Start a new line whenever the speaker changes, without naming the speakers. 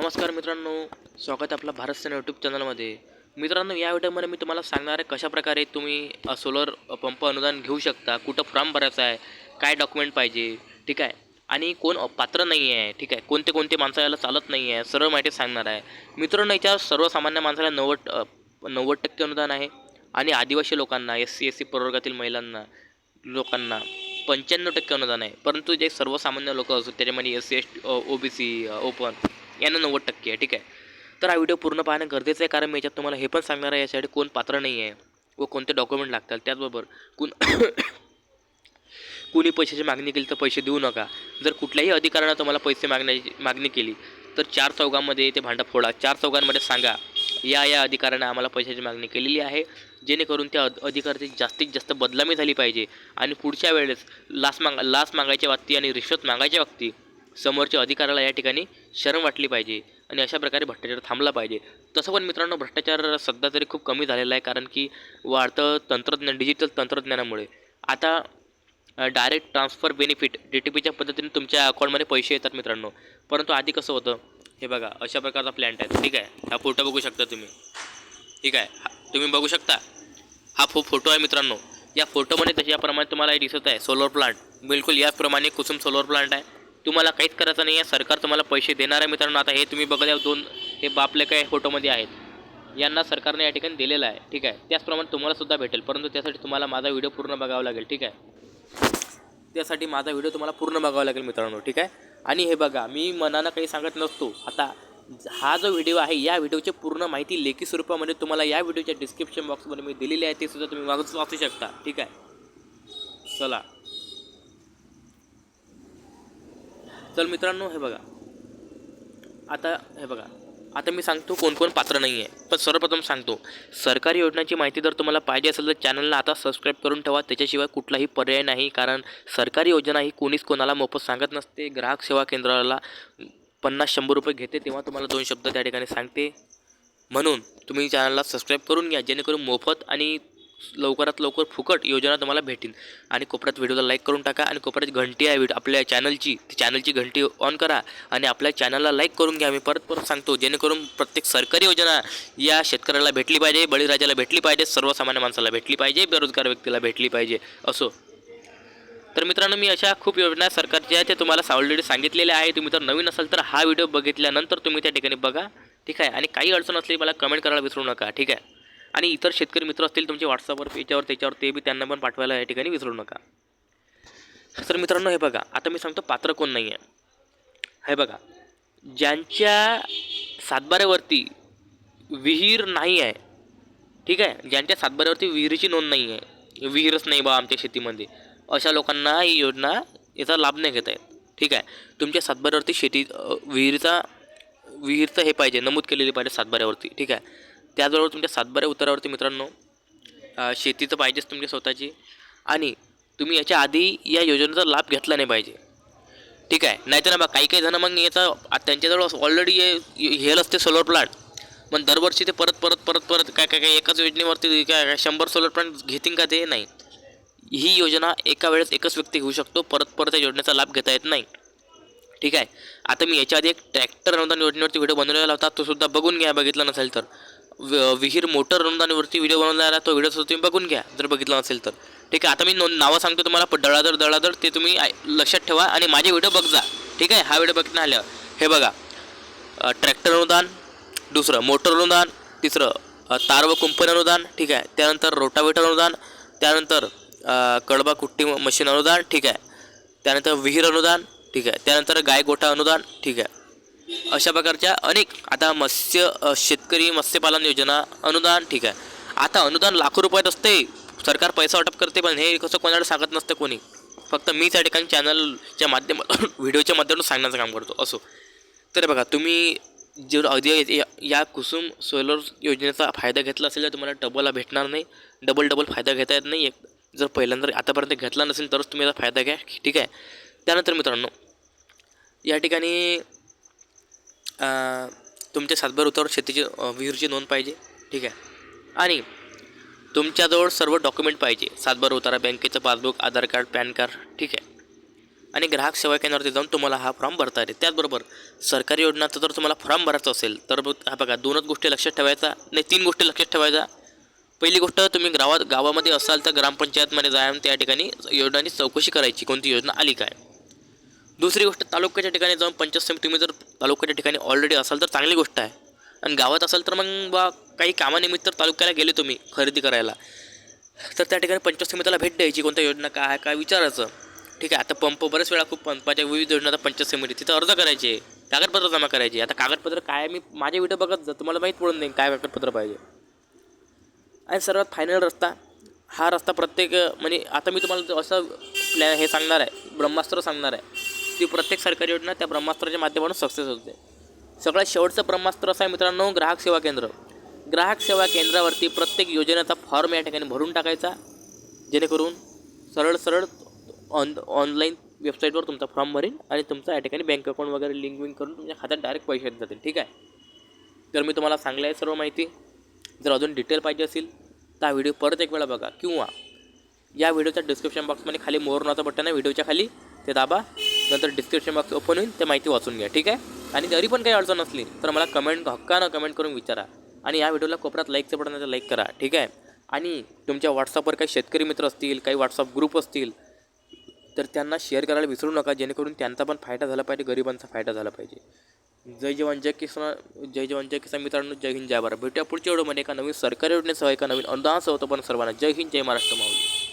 नमस्कार मित्रांनो स्वागत आहे आपला भारत सेना यूट्यूब चॅनलमध्ये मित्रांनो या व्हिडिओमध्ये मी तुम्हाला सांगणार आहे कशाप्रकारे तुम्ही सोलर पंप अनुदान घेऊ शकता कुठं फॉर्म भरायचा आहे काय डॉक्युमेंट पाहिजे ठीक आहे? आणि कोण पात्र नाही आहे ठीक आहे? कोणते कोणते माणसं याला चालत नाही आहे सर्व माहिती सांगणार आहे. मित्रांनो याच्या सर्वसामान्य माणसाला नव्वद नव्वद टक्के अनुदान आहे. आणि आदिवासी लोकांना एस सी एस सी प्रवर्गातील महिलांना लोकांना पंच्याण्णव टक्के अनुदान आहे. परंतु जे सर्वसामान्य लोक असतात त्याच्यामध्ये S C S O B C open यांना नव्वद टक्के आहे ठीक आहे. तर हा व्हिडिओ पूर्ण पाहणं गरजेचं आहे कारण मी याच्यात तुम्हाला हे पण सांगणार आहे यासाठी कोण पात्र नाही आहे व कोणते डॉक्युमेंट लागतात त्याचबरोबर कोण कुणी पैशाची मागणी केली तर पैसे देऊ नका. जर कुठल्याही अधिकाऱ्यानं तुम्हाला पैसे मागण्याची मागणी केली तर चार चौघांमध्ये ते भांडं फोडा. चार चौघांमध्ये सांगा या या अधिकाऱ्यानं आम्हाला पैशाची मागणी केलेली आहे जेणेकरून त्या अध अधिकाऱ्याची जास्तीत जास्त बदलामी झाली पाहिजे. आणि पुढच्या वेळेस लाच माग लाच मागायच्या बाबती आणि रिश्वत मागायच्या बाबती समोरच्या अधिकाऱ्याला या ठिकाणी शरम वाटली पाहिजे आणि अशा प्रकारे भ्रष्टाचार थांबला पाहिजे. तसं पण मित्रांनो भ्रष्टाचार सध्या तरी खूप कमी झालेला आहे कारण की वाढतं तंत्रज्ञान डिजिटल तंत्रज्ञानामुळे. आता direct transfer benefit D T पीच्या पद्धतीने तुमच्या अकाउंटमध्ये पैसे येतात मित्रांनो. परंतु आधी कसं होतं? हे बघा अशा प्रकारचा प्लॅन्ट आहे ठीक आहे? हा फोटो बघू शकता तुम्ही. ठीक आहे? हा तुम्ही बघू शकता. हा फो फोटो आहे मित्रांनो. या फोटोमध्ये तशाप्रमाणे तुम्हाला हे दिसत आहे. सोलर प्लांट बिलकुल याचप्रमाणे कुसुम सोलर प्लांट आहे. तुम्हाला काहीच करायचं नाही आहे. सरकार तुम्हाला पैसे देणार आहे मित्रांनो. आता हे तुम्ही बघत आहे दोन हे बापले काय फोटोमध्ये आहेत. यांना सरकारने या ठिकाणी दिलेलं आहे. ठीक आहे. त्याचप्रमाणे तुम्हालासुद्धा भेटेल. परंतु त्यासाठी तुम्हाला माझा व्हिडिओ पूर्ण बघावा लागेल. ठीक आहे. त्यासाठी माझा व्हिडिओ तुम्हाला पूर्ण बघावा लागेल मित्रांनो. ठीक आहे. आणि हे बघा मी मनानं काही सांगत नसतो. आता हा जो व्हिडिओ आहे या व्हिडिओची पूर्ण माहिती लेखी स्वरूपामध्ये तुम्हाला या व्हिडिओच्या डिस्क्रिप्शन बॉक्समध्ये मी दिलेली आहे. ते सुद्धा तुम्ही वाचू वाचू शकता. ठीक आहे. चला. चल मित्रांनो हे बघा. आता हे बघा. आता मी सांगतो कोण कोण पात्र नाही आहे पण सर्वप्रथम सांगतो सरकारी योजनांची माहिती जर तुम्हाला पाहिजे असेल तर चॅनलला आता सबस्क्राईब करून ठेवा. त्याच्याशिवाय कुठलाही पर्याय नाही कारण सरकारी योजना ही कोणीच कोणाला मोफत सांगत नसते. ग्राहक सेवा केंद्राला पन्नास शंभर रुपये घेते तेव्हा तुम्हाला दोन शब्द त्या ठिकाणी सांगते. म्हणून तुम्ही चॅनलला सबस्क्राईब करून घ्या जेणेकरून मोफत आणि लवकरात लवकर फुकट योजना तुम्हाला भेटेल आणि कोपऱ्यात व्हिडिओला लाईक करून टाका आणि कोपऱ्यात घंटी आहे व्हिडिओ. आपल्या चॅनलची ती चॅनलची घंटी ऑन करा आणि आपल्या चॅनलला लाईक करून घ्या. मी परत परत सांगतो जेणेकरून प्रत्येक सरकारी योजना या शेतकऱ्याला भेटली पाहिजे बळीराजाला भेटली पाहिजे सर्वसामान्य माणसाला भेटली पाहिजे बेरोजगार व्यक्तीला भेटली पाहिजे असो. तर मित्रांनो मी अशा खूप योजना सरकारच्या आहेत, त्या तुम्हाला ऑलरेडी सांगितलेल्या आहे तुम्ही जर नवीन असाल तर हा व्हिडिओ बघितल्यानंतर तुम्ही त्या ठिकाणी बघा ठीक आहे? आणि काही अडचण असली मला कमेंट करायला विसरू नका ठीक आहे? आणि इतर शेतकरी मित्र असतील तुमचे व्हॉट्सअपवर याच्यावर त्याच्यावर ते बी त्यांना पण पाठवायला या ठिकाणी विसरू नका. तर मित्रांनो हे बघा आता मी सांगतो पात्र कोण नाही आहे हे बघा ज्यांच्या सातबाऱ्यावरती विहीर नाही आहे ठीक आहे ज्यांच्या सातबाऱ्यावरती विहिरीची नोंद नाही आहे विहीरच नाही बा आमच्या शेतीमध्ये अशा लोकांना ही योजना याचा लाभ नाही घेता येत ठीक आहे. तुमच्या सातबाऱ्यावरती शेती विहिरीचा विहीरचं हे पाहिजे नमूद केलेली पाहिजे सातबाऱ्यावरती ठीक आहे. त्याचबरोबर तुमच्या सातबाऱ्या उतारावरती मित्रांनो शेती तर पाहिजेच तुमची स्वतःची. आणि तुम्ही याच्या आधी या योजनेचा लाभ घेतला नाही पाहिजे. ठीक आहे? नाही तर ना बा काही काही जण मग याचा त्यांच्याजवळ ऑलरेडी हे असते सोलर प्लांट पण दरवर्षी ते परत परत परत परत काय काय काय एकाच योजनेवरती काय काय शंभर सोलर प्लांट घेतील का ते? नाही. ही योजना एका वेळेस एकच व्यक्ती घेऊ शकतो. परत परत त्या योजनेचा लाभ घेता येत नाही. ठीक आहे? आता मी याच्या आधी एक ट्रॅक्टर अनुदान योजनेवरती व्हिडिओ बनवलेला होता. तो सुद्धा बघून घ्या बघितला नसेल तर. विहीर मोटर अनुदानावरती व्हिडिओ बनवलेला तो व्हिडिओ तुम्ही बघून घ्या. जर बघितला नसेल तर. ठीक आहे आता मी नावं सांगतो तुम्हाला पण दळादळ दळादळ ते तुम्ही लक्षात ठेवा आणि माझे व्हिडिओ बघ जा. ठीक आहे हा व्हिडिओ बघण्यात आल्यावर. हे बघा ट्रॅक्टर अनुदान दुसरं मोटर अनुदान तिसरं तार व कुंपण अनुदान ठीक आहे त्यानंतर रोटावेटर अनुदान त्यानंतर कडबा कुट्टी मशीन अनुदान ठीक आहे त्यानंतर विहीर अनुदान ठीक आहे त्यानंतर गाय गोठा अनुदान ठीक आहे. अशा प्रकारच्या अनेक आता मत्स्य शेतकरी मत्स्यपालन योजना अनुदान ठीक आहे. आता अनुदान लाखो रुपयात असते सरकार पैसा वाटप करते पण हे कसं कोणाला सांगत नसतं कोणी. फक्त मी त्या ठिकाणी चॅनलच्या माध्यमातून व्हिडिओच्या माध्यमातून सांगण्याचं काम करतो असो. तर बघा तुम्ही जर अगदी या- या कुसुम सोलर योजनेचा फायदा घेतला असेल तर तुम्हाला डबलला भेटणार नाही. डबल डबल फायदा घेता येत नाही. एक जर पहिल्यांदा आतापर्यंत घेतला नसेल तरच तुम्ही याचा फायदा घ्या ठीक आहे. त्यानंतर मित्रांनो या ठिकाणी तुमच्या सातबार उतावर शेतीची विहीरची नोंद पाहिजे ठीक आहे? आणि तुमच्याजवळ सर्व डॉक्युमेंट पाहिजे सातबार उतारा बँकेचं passbook Aadhaar card PAN card ठीक आहे? आणि ग्राहक सेवा केंद्रावरती जाऊन तुम्हाला हा फॉर्म भरता येते त्याचबरोबर सरकारी योजनाचा जर तुम्हाला फॉर्म भरायचा असेल तर हा बघा दोनच गोष्टी लक्षात ठेवायचा नाही तीन गोष्टी लक्षात ठेवायचा. पहिली गोष्ट तुम्ही गावात गावामध्ये असाल तर ग्रामपंचायतमध्ये जाऊन त्या ठिकाणी योजनांची चौकशी करायची कोणती योजना आली काय? दुसरी गोष्ट तालुक्याच्या ठिकाणी जाऊन पंचायत समिती तुम्ही जर तालुक्याच्या ठिकाणी ऑलरेडी असाल तर चांगली गोष्ट आहे. आणि गावात असाल तर मग बा काही कामानिमित्त तालुक्याला गेले तुम्ही खरेदी करायला. तर त्या ठिकाणी पंचायत समितीला भेट द्यायची कोणत्या योजना काय आहे काय विचारायचं. ठीक आहे आता पंप बरेच वेळा खूप पंपाच्या विविध योजना आता पंचायत समिती तिथं अर्ज करायचे कागदपत्र जमा करायचे. आता कागदपत्र काय मी माझे व्हिडिओ बघत जा तुम्हाला माहीत पडून नाही काय कागदपत्र पाहिजे. आणि सर्वात फायनल रस्ता हा रस्ता प्रत्येक म्हणजे आता मी तुम्हाला असं प्लॅ हे सांगणार आहे ब्रह्मास्त्र सांगणार आहे. ती प्रत्येक सरकारी योजना त्या ब्रह्मास्त्राच्या माध्यमातून सक्सेस होते. सगळ्यात शेवटचं ब्रह्मास्त्र असं आहे मित्रांनो ग्राहक सेवा केंद्र. ग्राहक सेवा केंद्रावरती प्रत्येक योजनेचा फॉर्म या ठिकाणी भरून टाकायचा जेणेकरून सरळ सरळ ऑन ऑनलाईन वेबसाईटवर तुमचा फॉर्म भरेल आणि तुमचा या ठिकाणी बँक अकाउंट वगैरे लिंक विंक करून तुमच्या खात्यात डायरेक्ट पैसे येत जातील ठीक आहे? तर मी तुम्हाला सांगलं आहे सर्व माहिती. जर अजून डिटेल पाहिजे असेल तर हा व्हिडिओ परत एक वेळा बघा किंवा या व्हिडिओच्या डिस्क्रिप्शन बॉक्समध्ये खाली मोर नाचं बटन आहे व्हिडिओच्या खाली ते दाबा. नंतर डिस्क्रिप्शन बॉक्स ओपन होईल ते माहिती वाचून घ्या ठीक आहे? आणि जरी पण काही अडचण असली तर मला कमेंट हक्कानं कमेंट करून विचारा. आणि या व्हिडिओला कोपऱ्यात लाईकचं बटन आहे लाईक करा ठीक आहे? आणि तुमच्या व्हॉट्सअपवर काही शेतकरी मित्र असतील काही व्हॉट्सअप ग्रुप असतील तर त्यांना शेअर करायला विसरू नका जेणेकरून त्यांचा पण फायदा झाला पाहिजे गरिबांचा फायदा झाला पाहिजे. जय जवान जय किसान जय जवान जय किसान मित्रांनो जय हिंद जय भारत. भेटूया पुढच्या व्हिडिओमध्ये एका नवीन सरकारी योजनेसह एका नवीन अनुदानासह होतं पण सर्वांना जय हिंद जय महाराष्ट्र माऊली.